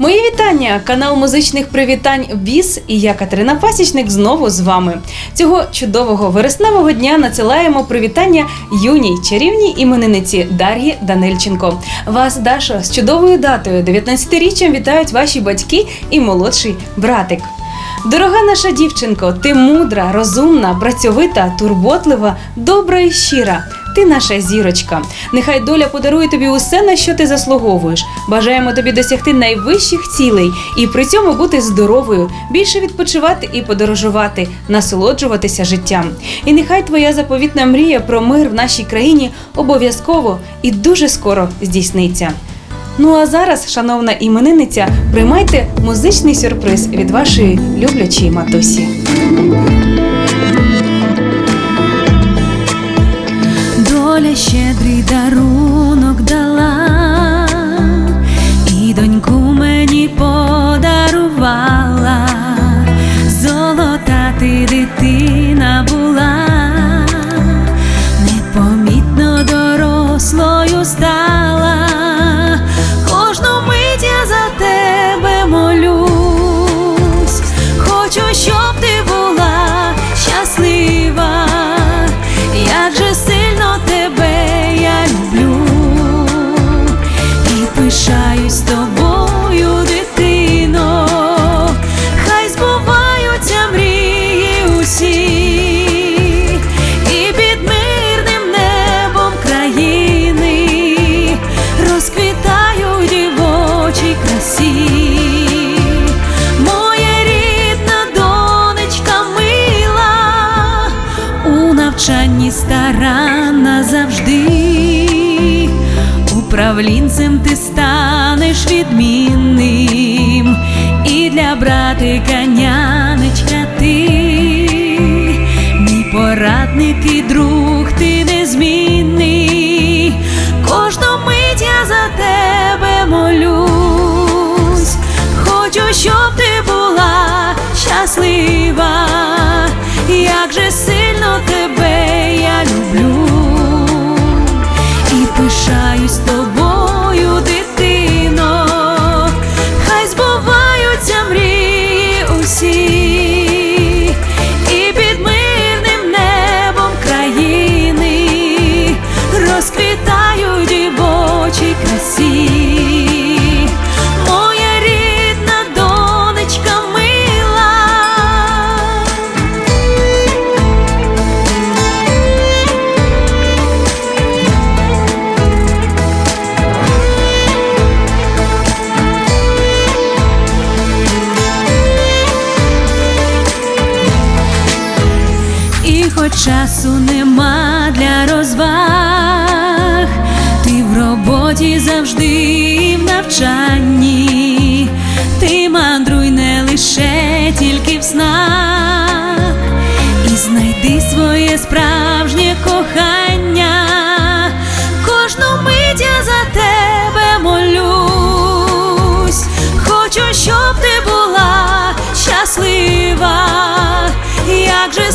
Мої вітання! Канал музичних привітань Віз і я Катерина Пасічник знову з вами. Цього чудового вересневого дня надсилаємо привітання юній чарівній іменинниці Дар'ї Данильченко. Вас, Дашо, з чудовою датою 19-річчям вітають ваші батьки і молодший братик. Дорога наша дівчинко, ти мудра, розумна, працьовита, турботлива, добра і щира. Ти наша зірочка. Нехай доля подарує тобі усе, на що ти заслуговуєш. Бажаємо тобі досягти найвищих цілей і при цьому бути здоровою, більше відпочивати і подорожувати, насолоджуватися життям. І нехай твоя заповітна мрія про мир в нашій країні обов'язково і дуже скоро здійсниться. Ну а зараз, шановна іменинниця, приймайте музичний сюрприз від вашої люблячої матусі. Щедрий дарунок навчанні старанна завжди, управлінцем ти станеш відмінним, і для братика нянечка ти, мій порадник і друг ти незмінний, кожну мить я за тебе молюсь, хочу, щоб ти була щаслива, часу нема для розваг, ти в роботі завжди в навчанні, ти мандруй не лише тільки в снах, і знайди своє справжнє кохання, кожну мить я за тебе молюсь, хочу, щоб ти була щаслива, як же